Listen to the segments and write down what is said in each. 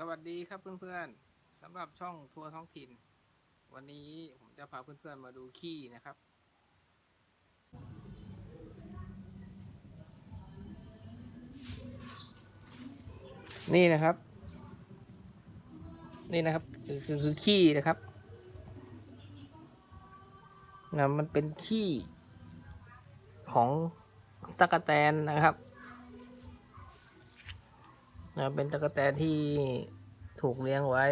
สวัสดีครับเพื่อนๆสำหรับช่องทัวร์ท้องถิ่น วันนี้ผมจะพาเพื่อนๆมาดูขี้นะครับ นี่นะครับ นี่นะครับคือคือคือขี้นะครับนะมันเป็นขี้ของตะกะแตนนะครับ นะเป็นตะกแตนที่ถูกเลี้ยงไว้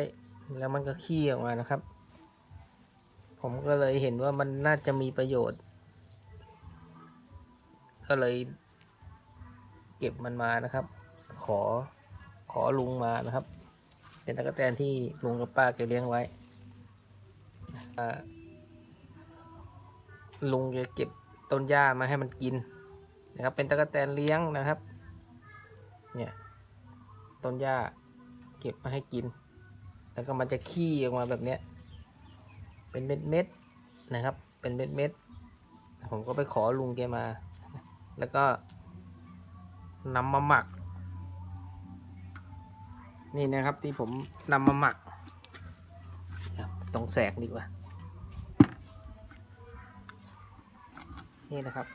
แล้วมันก็ขี้ออกมานะครับ ผมก็เลยเห็นว่ามันน่าจะมีประโยชน์ ก็เลยเก็บมันมานะครับ ขอขอลุงมานะครับ เป็นตะกแตนที่ลุงกับป้าแกเลี้ยงไว้ลุงจะเก็บต้นหญ้ามาให้มันกินนะครับ เป็นตะกแตนเลี้ยงนะครับ เนี่ย ต้นหญ้า เก็บมาให้กิน แล้วก็มันจะขี้ออกมาแบบเนี้ย เป็นเม็ดเม็ดๆนะครับ เป็นเม็ดเม็ดๆผมก็ไปขอลุงแกมา แล้วก็นำมาหมัก นี่นะครับที่ผมนำมาหมักตรงแสกดีกว่า นี่นะครับ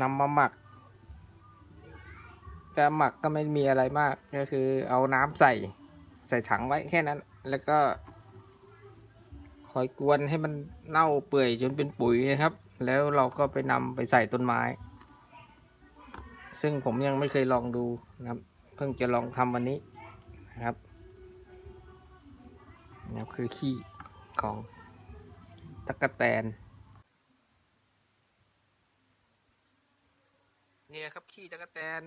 นำมาหมัก การหมักก็ไม่มีอะไรมากก็คือเอาน้ำใส่ใส่ถังไว้แค่นั้น แล้วก็คอยกวนให้มันเน่าเปื่อยจนเป็นปุ๋ยนะครับ แล้วเราก็ไปนำไปใส่ต้นไม้ ซึ่งผมยังไม่เคยลองดูนะครับ เพิ่งจะลองทำวันนี้นะครับนี่คือขี้ของตะกะแตนนี่นะครับขี้ตะกะแตน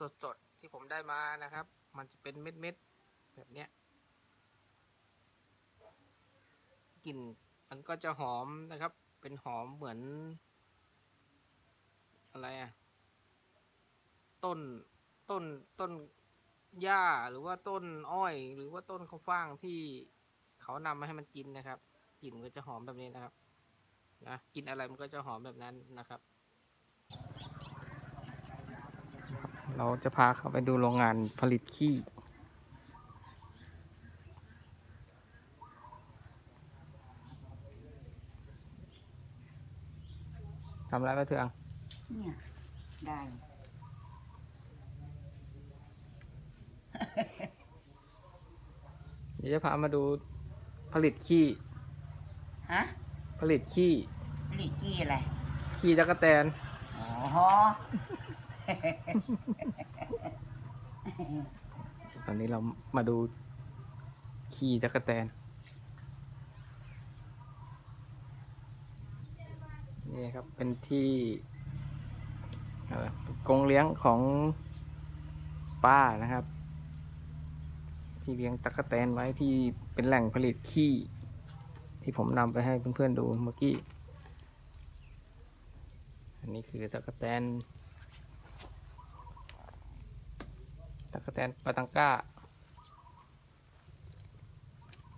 สดๆ ที่ผมได้มานะครับ มันจะเป็นเม็ดๆ แบบเนี้ยกลิ่นมันก็จะหอมนะครับ เป็นหอมเหมือน อะไรอะต้นต้นต้นหญ้าหรือว่าต้นอ้อย หรือว่าต้นข้าวฟ่างที่เขานำมาให้มันกินนะครับกลิ่นมันก็จะหอมแบบนี้นะครับนะกินอะไรมันก็จะหอมแบบนั้นนะครับ เราจะพาเขาไปดูโรงงานผลิตขี้ ทำอะไรไปเถืองเนี่ย ได้ เดี๋ยวจะพามาดูผลิตขี้ ฮะ ผลิตขี้ ผลิตกี้อะไร ขี้ตะกะแตน อ๋อ ตอนนี้เรามาดูขี้ตะกะแตน นี่ครับเป็นที่กรงเลี้ยงของป้านะครับ ที่เลี้ยงตะกะแตนไว้ที่เป็นแหล่งผลิตขี้ ที่ผมนำไปให้เพื่อนๆดูเมื่อกี้ อันนี้คือตะกะแตน ตะ กะแตนปาตังก้า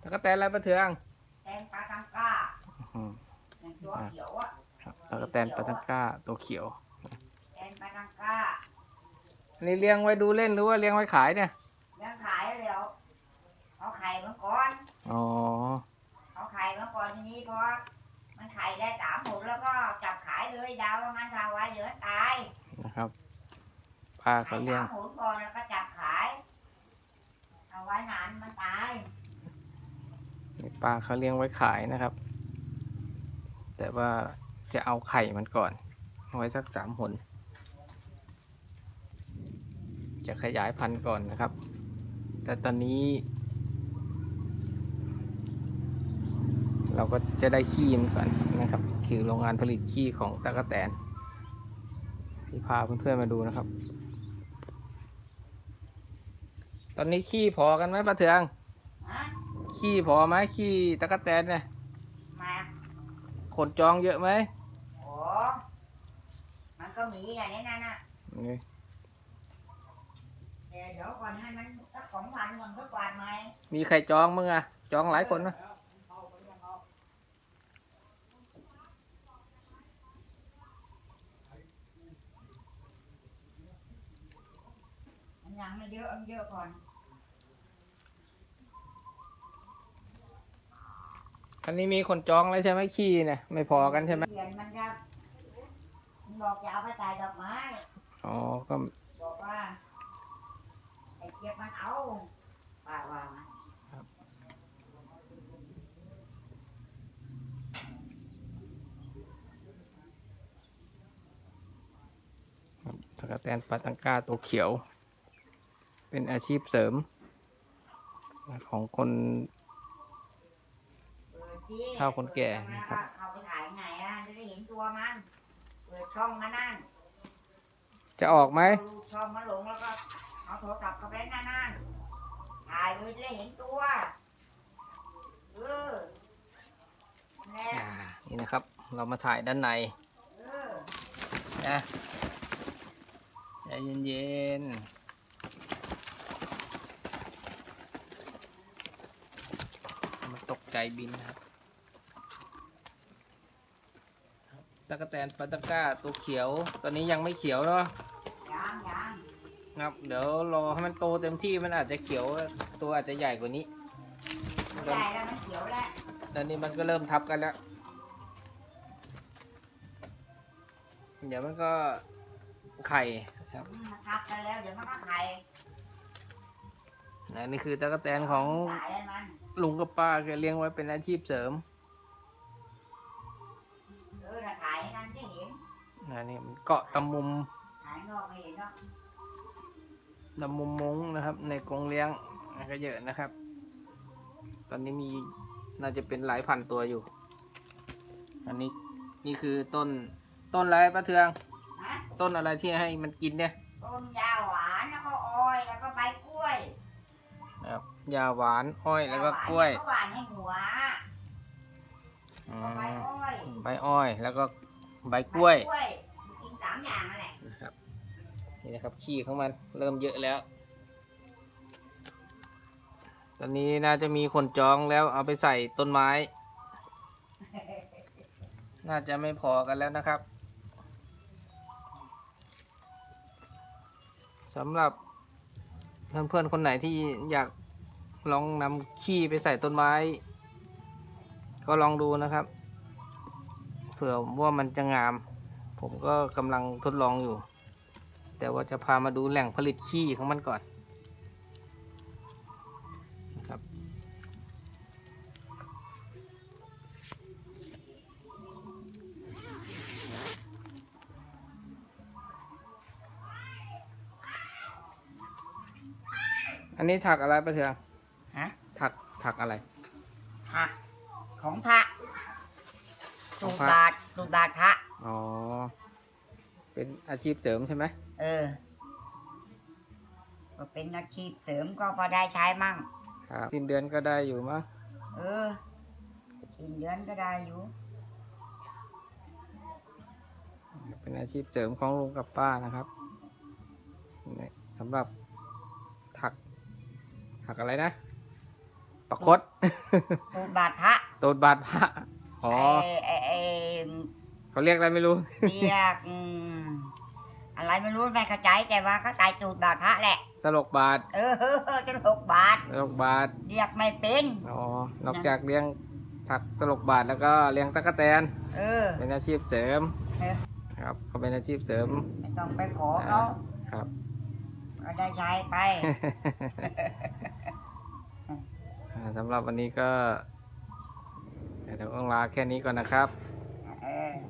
ตะกะแตนอะไรปะเทืองแตงปลาตังก้าอืมแตงตัวเขียวอะครับตะกะแตนปาตังก้าตัวเขียว แตงปลาตังก้าอันนี้เลี้ยงไว้ดูเล่นหรือว่าเลี้ยงไว้ขายเนี่ย เลี้ยงขายเดี๋ยวเอาไข่มาก่อน อ๋อ เอาไข่มาก่อนทีนี้พอมันไข่ได้สามหมดแล้วก็จับขายเลยดาวว่างั้นทาไว้เดี๋ยวตาย นะครับป้าไข่เขาเลี้ยสางมหมดก่อนแล้วก็จับขายเอา ไว้นานมันตายป้าเขาเลี้ยงไว้ขายนะครับ แต่ว่าจะเอาไข่มันก่อน ไว้สักสามหน จะขยายพันธุ์ก่อนนะครับ แต่ตอนนี้ เราก็จะได้ขี้มันก่อนนะครับ คือโรงงานผลิตขี้ของตะกะแตนที่พาเพื่อนๆมาดูนะครับ ต อนนี้ขี้พอกันไหมป้าเทืองฮะขี้พอไหมขี้ตะกะแตนเนี่ยมาคนจองเยอะไหมโอ้มันก็มีอย่างนี้นั่นน่ะนี่เดี๋ยวเดี๋ยวก่อนให้มันสักสองพันก่อนก็กวาดไหมมีใครจองมึงอะจองหลายคนไหมยังไม่เยอะเอาเยอะก่อน อันนี้มีคนจองแล้วใช่ไหมขี้เนี่ยไม่พอกันใช่ไหมเปลี่ยนมันจะมันบอกจะเอาไปใส่ดอกไม้ อ๋อก็บอกว่าไอ้เจี๊ยบมันเอาป้าว่านะตะกแตนปาตังก้าตัวเขียว เป็นอาชีพเสริม ของคน เปิดที่เฒ่าคนแก่นะครับเขาไปถ่ายไหนอะจะได้เห็นตัวมัน เปิดช่องมานั่นจะออกไหมเอาลูกช่องมาหลงแล้วก็เอาโทรศัพท์เข้าไปนั่นนั่นถ่ายเลยจะได้เห็นตัว เออแน่อ่า นี่นะครับ เรามาถ่ายด้านในเออนะใจเย็นๆ มันตกใจบินนะครับ ตะกแตนปาตังก้าตัวเขียว ตอนนี้ยังไม่เขียวเนาะยังยังครับ เดี๋ยวรอให้มันโตเต็มที่มันอาจจะเขียวตัวอาจจะใหญ่กว่านี้ใหญ่แล้วมันเขียวแล้วตอนนี้มันก็เริ่มทับกันแล้ว เดี๋ยวมันก็ไข่ครับอืมมันทับกันแล้วเดี๋ยวมันก็ไข่นะนี่คือตะกแตนของถ่ายให้มันลุงกับป้าแกเลี้ยงไว้เป็นอาชีพเสริม นะนี่มันเกาะตำมุมถ่ายนอกไม่เห็นเนาะตำมุมมุ้งนะครับ ในกรงเลี้ยงก็เยอะนะครับ ตอนนี้มีน่าจะเป็นหลายพันตัวอยู่ อันนี้นี่คือต้นต้นอะไรป้าเทืองฮะต้นอะไรที่ให้มันกินเนี่ย ต้นยาหวานแล้วก็อ้อยแล้วก็ใบกล้วยนะครับยาหวานอ้อยแล้วก็กล้วยาหวานให้หัวอืใบมอ้อยใบอ้อย แล้วก็ใบกล้วย อย่างนั่นแหละนะครับนี่นะครับขี้ของมันเริ่มเยอะแล้ว ตอนนี้น่าจะมีคนจองแล้วเอาไปใส่ต้นไม้ น่าจะไม่พอกันแล้วนะครับสำหรับเพื่อนๆคนไหนที่อยากลองนำขี้ไปใส่ต้นไม้ ก็ลองดูนะครับ เผื่อว่ามันจะงาม ผมก็กำลังทดลองอยู่ แต่ว่าจะพามาดูแหล่งผลิตขี้ของมันก่อนนะครับ อันนี้ถักอะไรปะเถืองฮะถักถักอะไร ผักของพระขตูองดพระบาทตูดบาทพระ อ๋อ เป็นอาชีพเสริมใช่ไหมเออก็เป็นอาชีพเสริมก็พอได้ใช้มั่ง ครับสิ้นเดือนก็ได้อยู่มั้งเออสิ้นเดือนก็ได้อยู่ เป็นอาชีพเสริมของลุงกับป้านะครับนี่สำหรับถัก ถักอะไรนะประคตตูดบาทพระ โตดบาดพระอ๋อ ไอ้ไอ้ไอ้ เขาเรียกอะไรไม่รู้ เรียกอืมอะไรไม่รู้ไม่เข้าใจแต่ว่าเขาใส่ตูดบาทพระแหละ สลกบาทเออจะหกบาท สลกบาท เรียกไม่เป็น อ๋อ นอกจากเลี้ยงถักสลกบาทแล้วก็เลี้ยงตะกแตน เออ เป็นอาชีพเสริม เออ ครับเขาเป็นอาชีพเสริม ไม่ต้องไปขอเขาครับ ก็ได้ใช้ไป อ่าสำหรับวันนี้ก็เดี๋ยวต้องลาแค่นี้ก่อนนะครับเออเ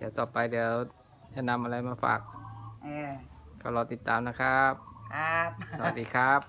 ดี๋ยวต่อไปเดี๋ยวจะนำอะไรมาฝาก เออก็รอติดตามนะครับ ครับ สวัสดีครับ